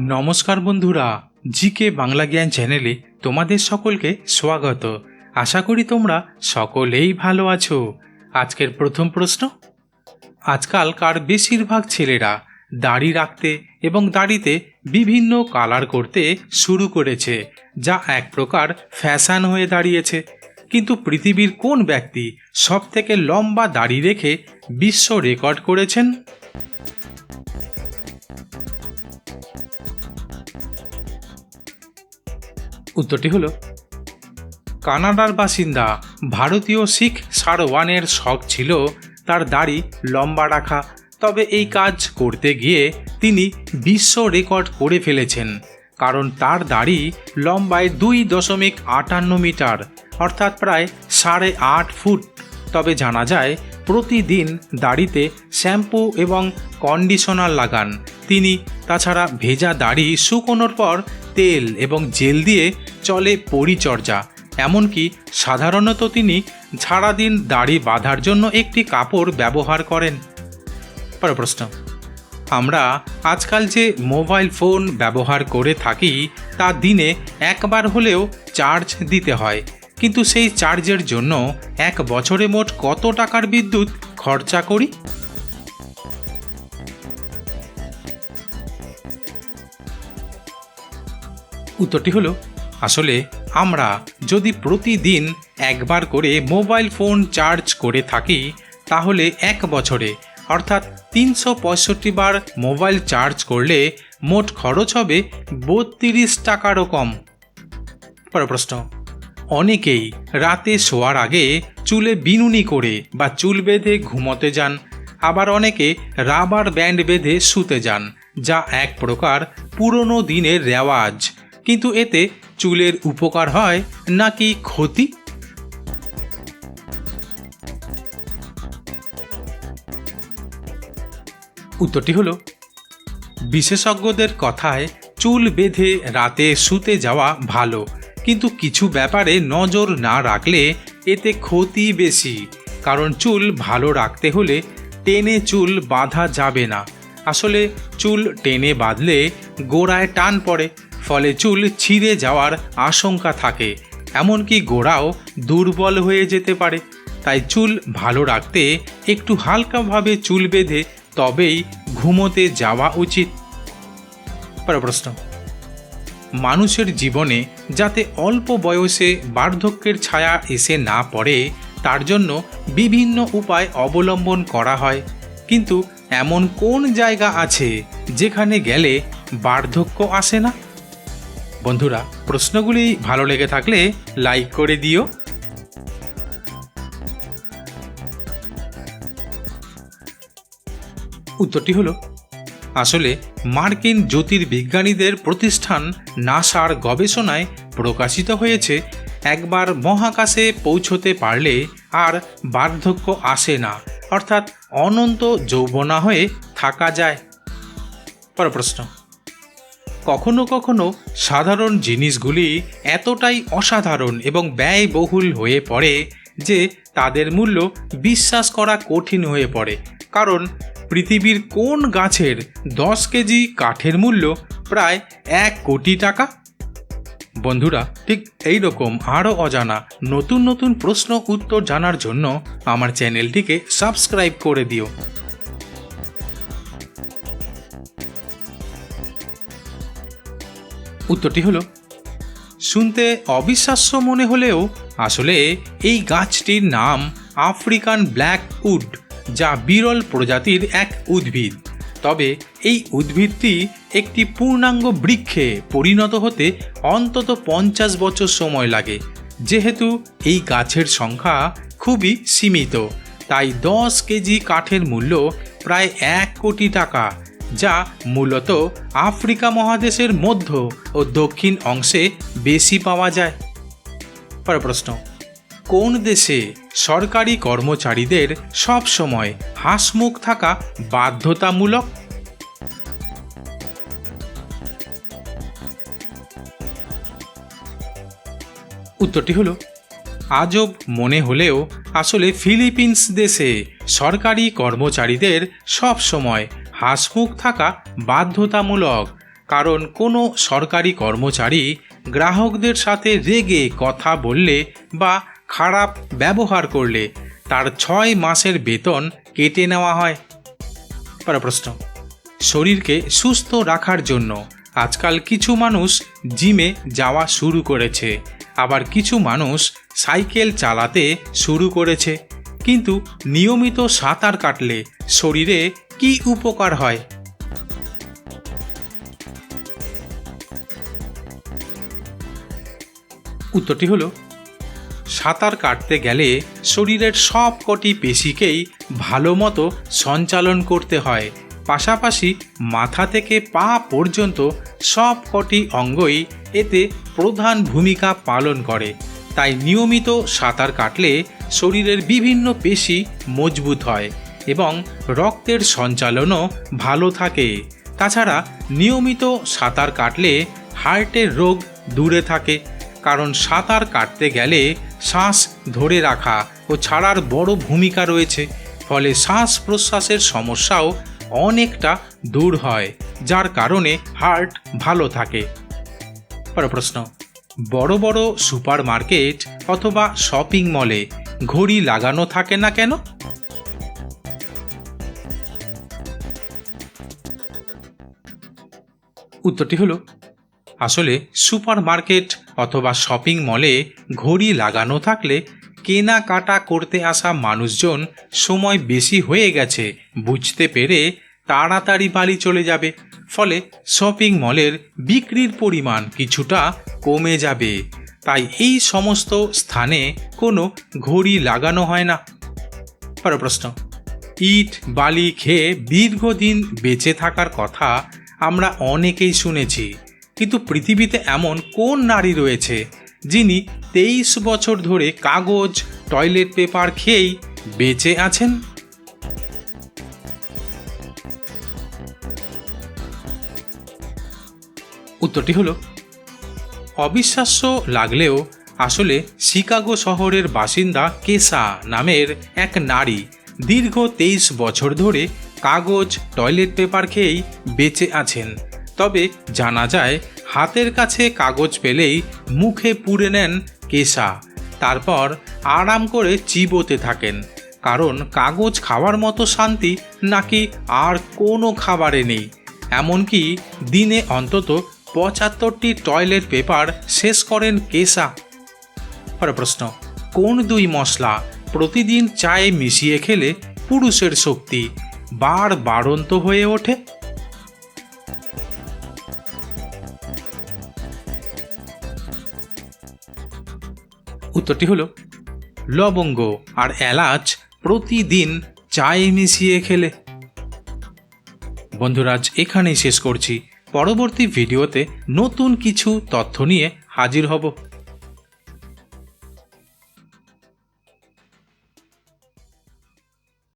নমস্কার বন্ধুরা, জিকে বাংলা জ্ঞান চ্যানেলে তোমাদের সকলকে স্বাগত। আশা করি তোমরা সকলেই ভালো আছো। আজকের প্রথম প্রশ্ন, আজকালকার বেশিরভাগ ছেলেরা দাড়ি রাখতে এবং দাড়িতে বিভিন্ন কালার করতে শুরু করেছে, যা এক প্রকার ফ্যাশন হয়ে দাঁড়িয়েছে। কিন্তু পৃথিবীর কোন ব্যক্তি সবথেকে লম্বা দাড়ি রেখে বিশ্ব রেকর্ড করেছেন? উত্তরটি হলো, কানাডার বাসিন্দা ভারতীয় শিখ সারওয়ানের শখ ছিল তার দাড়ি লম্বা রাখা, তবে এই কাজ করতে গিয়ে তিনি বিশ্ব রেকর্ড করে ফেলেছেন, কারণ তার দাড়ি লম্বায় দুই দশমিক আটান্ন মিটার, অর্থাৎ প্রায় সাড়ে আট ফুট। তবে জানা যায়, প্রতিদিন দাড়িতে শ্যাম্পু এবং কন্ডিশনার লাগান। তিনি তাছাড়া ভেজা দাড়ি শুকোনোর পর তেল এবং জেল দিয়ে চলে পরিচর্যা। এমনকি সাধারণত তিনি সারাদিন দাড়ি বাঁধার জন্য একটি কাপড় ব্যবহার করেন। পরের প্রশ্ন। আমরা আজকাল যে মোবাইল ফোন ব্যবহার করে থাকি, তা দিনে একবার হলেও চার্জ দিতে হয়। কিন্তু সেই চার্জের জন্য এক বছরে মোট কত টাকার বিদ্যুৎ খরচা করি? উত্তরটি হলো, আসলে আমরা যদি প্রতিদিন একবার করে মোবাইল ফোন চার্জ করে থাকি, তাহলে এক বছরে অর্থাৎ তিনশো পঁয়ষট্টি বার মোবাইল চার্জ করলে মোট খরচ হবে বত্রিশ টাকারও কম। পরের প্রশ্ন। অনেকেই রাতে শোয়ার আগে চুলে বিনুনি করে বা চুল বেঁধে ঘুমোতে যান। আবার অনেকে রাবার ব্যান্ড বেঁধে শুতে যান, যা এক প্রকার পুরনো দিনের রেওয়াজ। কিন্তু এতে চুলের উপকার হয় নাকি ক্ষতি? উত্তরটি হলো, বিশেষজ্ঞদের কথায় চুল বেঁধে রাতে শুতে যাওয়া ভালো। কিন্তু কিছু ব্যাপারে নজর না রাখলে এতে ক্ষতি বেশি। কারণ চুল ভালো রাখতে হলে টেনে চুল বাঁধা যাবে না। আসলে চুল টেনে বাঁধলে গোড়ায় টান পড়ে, ফলে চুল ছিঁড়ে যাওয়ার আশঙ্কা থাকে। এমনকি গোড়াও দুর্বল হয়ে যেতে পারে। তাই চুল ভালো রাখতে একটু হালকাভাবে চুল বেঁধে তবেই ঘুমোতে যাওয়া উচিত। পরের প্রশ্ন। মানুষের জীবনে যাতে অল্প বয়সে বার্ধক্যের ছায়া এসে না পড়ে, তার জন্য বিভিন্ন উপায় অবলম্বন করা হয়। কিন্তু এমন কোন জায়গা আছে যেখানে গেলে বার্ধক্য আসে না? বন্ধুরা, প্রশ্নগুলি ভালো লেগে থাকলে লাইক করে দিও। উত্তরটি হলো আসলে মার্কিন জ্যোতির্বিজ্ঞানীদের প্রতিষ্ঠান নাসার গবেষণায় প্রকাশিত হয়েছে, একবার মহাকাশে পৌঁছতে পারলে আর বার্ধক্য আসে না, অর্থাৎ অনন্ত যৌবনা হয়ে থাকা যায়। পর প্রশ্ন। কখনো কখনো সাধারণ জিনিসগুলি এতটাই অসাধারণ এবং ব্যয়বহুল হয়ে পড়ে যে তাদের মূল্য বিশ্বাস করা কঠিন হয়ে পড়ে, কারণ পৃথিবীর কোন গাছের দশ কেজি কাঠের মূল্য প্রায় এক কোটি টাকা? বন্ধুরা, ঠিক এই রকম আরও অজানা নতুন নতুন প্রশ্ন উত্তর জানার জন্য আমার চ্যানেলটিকে সাবস্ক্রাইব করে দিও। উত্তরটি হলো, শুনতে অবিশ্বাস্য মনে হলেও আসলে এই গাছটির নাম আফ্রিকান ব্ল্যাক উড। যা বিরল প্রজাতির এক উদ্ভিদ। তবে এই উদ্ভিদটি একটি পূর্ণাঙ্গ বৃক্ষে পরিণত হতে অন্তত পঞ্চাশ বছর সময় লাগে। যেহেতু এই গাছের সংখ্যা খুবই সীমিত, তাই দশ কেজি কাঠের মূল্য প্রায় এক কোটি টাকা, যা মূলত আফ্রিকা মহাদেশের মধ্য ও দক্ষিণ অংশে বেশি পাওয়া যায়। পরের প্রশ্ন। কোন দেশে সরকারি কর্মচারীদের সব সময় হাসমুখ থাকা বাধ্যতামূলক? উত্তরটি হলো, আজব মনে হলেও আসলে ফিলিপিন্স দেশে সরকারি কর্মচারীদের সব সময় হাসমুখ থাকা বাধ্যতামূলক, কারণ কোনো সরকারি কর্মচারী গ্রাহকদের সাথে রেগে কথা বললে বা খারাপ ব্যবহার করলে তার ছয় মাসের বেতন কেটে নেওয়া হয়। প্রশ্ন। শরীরকে সুস্থ রাখার জন্য আজকাল কিছু মানুষ জিমে যাওয়া শুরু করেছে। আবার কিছু মানুষ সাইকেল চালাতে শুরু করেছে। কিন্তু নিয়মিত সাঁতার কাটলে শরীরে কি উপকার হয়? উত্তরটি হলো সাঁতার কাটতে গেলে শরীরের সব কটি পেশিকেই ভালো মতো সঞ্চালন করতে হয়। পাশাপাশি মাথা থেকে পা পর্যন্ত সব কটি অঙ্গই এতে প্রধান ভূমিকা পালন করে। তাই নিয়মিত সাঁতার কাটলে শরীরের বিভিন্ন পেশি মজবুত হয় এবং রক্তের সঞ্চালনও ভালো থাকে। তাছাড়া নিয়মিত সাঁতার কাটলে হার্টের রোগ দূরে থাকে, কারণ সাঁতার কাটতে গেলে শ্বাস ধরে রাখা ও ছাড়ার বড় ভূমিকা রয়েছে। ফলে শ্বাস প্রশ্বাসের সমস্যাও অনেকটা দূর হয়, যার কারণে হার্ট ভালো থাকে। পরের প্রশ্ন। বড় বড় সুপার মার্কেট অথবা শপিং মলে ঘড়ি লাগানো থাকে না কেন? উত্তরটি হলো, আসলে সুপার মার্কেট অথবা শপিং মলে ঘড়ি লাগানো থাকলে কেনাকাটা করতে আসা মানুষজন সময় বেশি হয়ে গেছে বুঝতে পেরে তাড়াতাড়ি বাড়ি চলে যাবে। ফলে শপিং মলের বিক্রির পরিমাণ কিছুটা কমে যাবে। তাই এই সমস্ত স্থানে কোনো ঘড়ি লাগানো হয় না। পরের প্রশ্ন, ইট, বালি খেয়ে দীর্ঘদিন বেঁচে থাকার কথা আমরা অনেকেই শুনেছি। কিন্তু পৃথিবীতে এমন কোন নারী রয়েছে যিনি তেইশ বছর ধরে কাগজ টয়লেট পেপার খেয়েই বেঁচে আছেন? উত্তরটি হলো, অবিশ্বাস্য লাগলেও আসলে শিকাগো শহরের বাসিন্দা কেসা নামের এক নারী দীর্ঘ তেইশ বছর ধরে কাগজ টয়লেট পেপার খেয়েই বেঁচে আছেন। তবে জানা যায়, হাতের কাছে কাগজ পেলেই মুখে পুড়ে নেন কেসা তারপর আরাম করে চিবোতে থাকেন, কারণ কাগজ খাওয়ার মতো শান্তি নাকি আর কোনো খাবারে নেই। এমনকি দিনে অন্তত পঁচাত্তরটি টয়লেট পেপার শেষ করেন কেসা পরের প্রশ্ন, কোন দুই মশলা প্রতিদিন চায়ে মিশিয়ে খেলে পুরুষের শক্তি বার বাড়ন্ত হয়ে ওঠে? উত্তরটি হলো, লবঙ্গ আর এলাচ প্রতিদিন চায়ে মিশিয়ে খেলে। বন্ধুরাজ এখানেই শেষ করছি। পরবর্তী ভিডিওতে নতুন কিছু তথ্য নিয়ে হাজির হব।